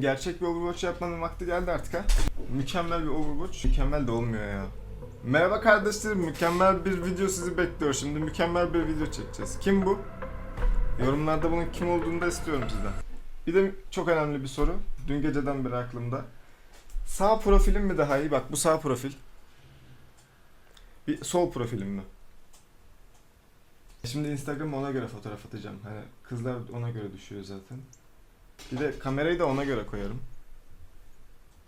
Gerçek bir Overwatch yapmanın vakti geldi artık ha. Mükemmel bir Overwatch. Mükemmel de olmuyor ya. Merhaba kardeşlerim, mükemmel bir video sizi bekliyor. Şimdi mükemmel bir video çekeceğiz. Kim bu? Yorumlarda bunun kim olduğunu da istiyorum sizden. Bir de çok önemli bir soru. Dün geceden beri aklımda. Sağ profilim mi daha iyi? Bak bu sağ profil. Bir sol profilim mi? Şimdi Instagram'a ona göre fotoğraf atacağım. Hani kızlar ona göre düşüyor zaten. Bir de kamerayı da ona göre koyarım.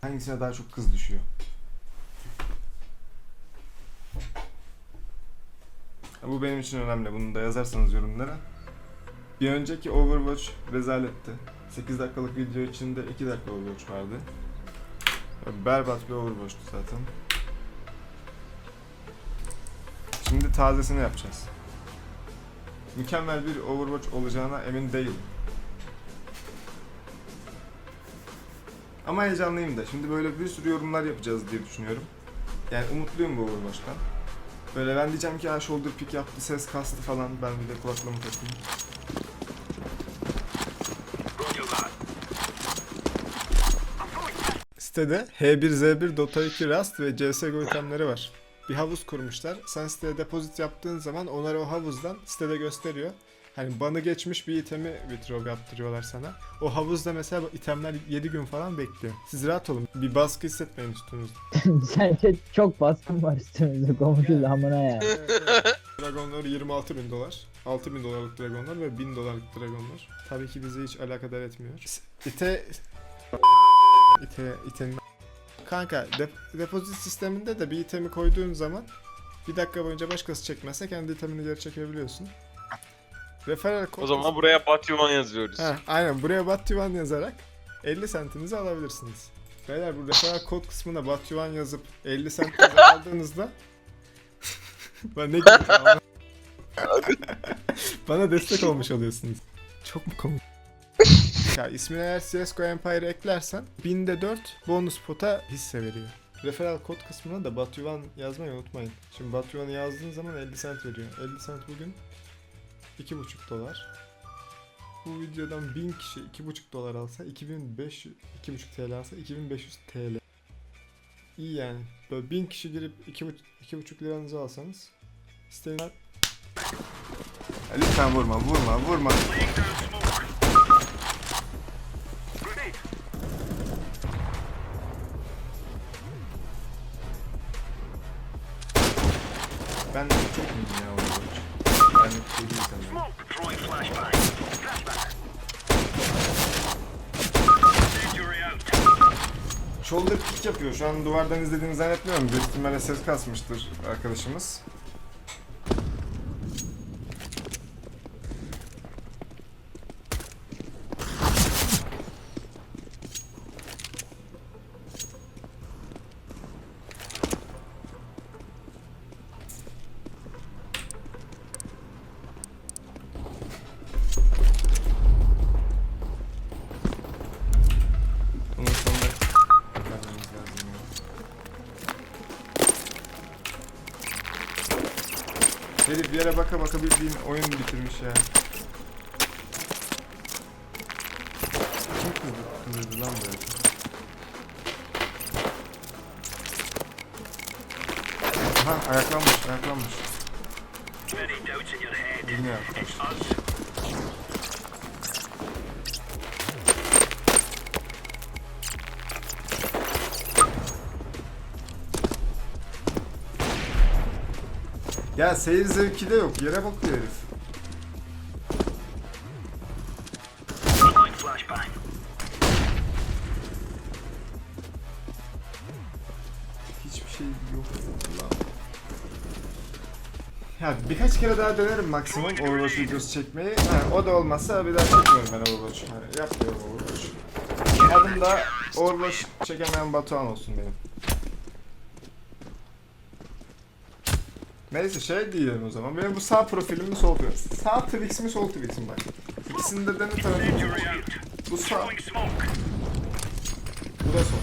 Hangisine daha çok kız düşüyor? Bu benim için önemli. Bunu da yazarsanız yorumlara. Bir önceki Overwatch rezaletti. 8 dakikalık video içinde 2 dakika Overwatch vardı. Berbat bir Overwatch'tu zaten. Şimdi tazesini yapacağız. Mükemmel bir Overwatch olacağına emin değilim. Ama heyecanlıyım da. Şimdi böyle bir sürü yorumlar yapacağız diye düşünüyorum. Yani umutluyum bu Overwatch'tan. Böyle ben diyeceğim ki ha shoulder pick yaptı, ses kastı falan. Ben bir de kulaklığımı takayım. Sitede H1Z1, Dota 2 Rust ve CSGO itemleri var. Bir havuz kurmuşlar. Sen siteye depozit yaptığın zaman onlar o havuzdan sitede gösteriyor. Hani banı geçmiş bir itemi withdraw yaptırıyorlar sana. O havuzda mesela bu itemler 7 gün falan bekliyor. Siz rahat olun. Bir baskı hissetmeyin üstünüzde. Sence çok baskın var üstümüzde komşu amına ya. Dragonlar 26 bin dolar. 6 bin dolarlık dragonlar ve 1000 dolarlık dragonlar. Tabii ki bizi hiç alakadar etmiyor. İte... İte... İtenin... Kanka dep- depozit sisteminde de bir itemi koyduğun zaman bir dakika boyunca başkası çekmezse kendi itemini geri çekebiliyorsun. Referral kod... O zaman buraya Batyuman yazıyoruz. Heh, aynen buraya Batyuan yazarak 50 sentinizi alabilirsiniz. Beyler bu referral kod kısmına Batyuan yazıp 50 sentinizi aldığınızda Lan ne gülüyorsun ama? Bana destek olmuş oluyorsunuz. Çok mu komik? ya ismine eğer CSGO Empire eklersen binde 4 bonus pota hisse veriyor. Referral kod kısmına da Batyuan yazmayı unutmayın. Şimdi Batyuan'ı yazdığın zaman 50 sent veriyor. 50 sent bugün 2,5 dolar. Bu videodan 1000 kişi 2,5 dolar alsa 2500 2,5 TL alsa 2500 TL. İyi yani. Böyle 1000 kişi girip 2,5 2,5 liranızı alsanız isteyen Lütfen vurma, vurma, vurma. Ben çok iyiyim ya Overwatch. Shoulder kick yapıyor. Şu an duvardan izlediğini zannetmiyorum. Büyük ihtimalle ses kasmıştır arkadaşımız. Bir yere baka baka bildiğin oyun bitirmiş ya. Kim kızdı, kızdırdı lan böyle? Aha ayaklanmış, ayaklanmış. Bilmiyorum Ya seyir zevki de yok. Yere bakıyor herif. Hiçbir şey yok. Allah. Ya birkaç kere daha denerim maksimum Overwatch videosu çekmeyi. Ha, o da olmazsa bir daha çekmiyorum ben Overwatch. Yani yapmıyorum Overwatch. Adım da Overwatch çekemeyen Batuhan olsun benim. Neyse şey diyelim o zaman. Benim bu sağ profilim mi sol profilim? Sağ Twix mi sol Twix mi bak. İkisini de dene tabii. Bu sağ. Bu da sol.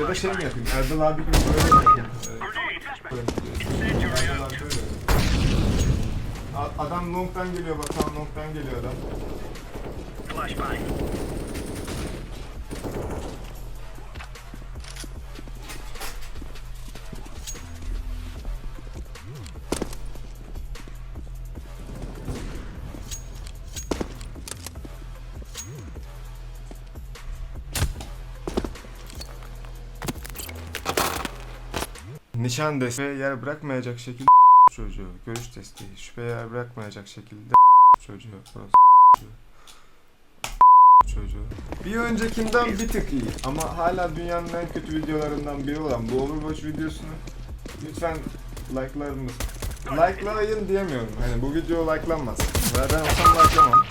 Ya da şey mi yapayım? Erdal abi gibi böyle mi yapayım? Adam long'dan geliyor bak tam long'dan geliyor adam. Nişan desteği yer bırakmayacak şekilde çocuğu. Görüş desteği şüpheye yer bırakmayacak şekilde çocuğu. Orası çocuğu. Bir öncekinden bir tık iyi ama hala dünyanın en kötü videolarından biri olan bu Overwatch videosunu lütfen like'lar mısın? Like'layın diyemiyorum. Hani bu video like'lanmaz. Ben olsam like'lamam.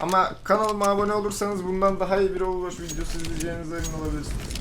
Ama kanalıma abone olursanız bundan daha iyi bir Overwatch videosu izleyeceğinize emin olabilirsiniz.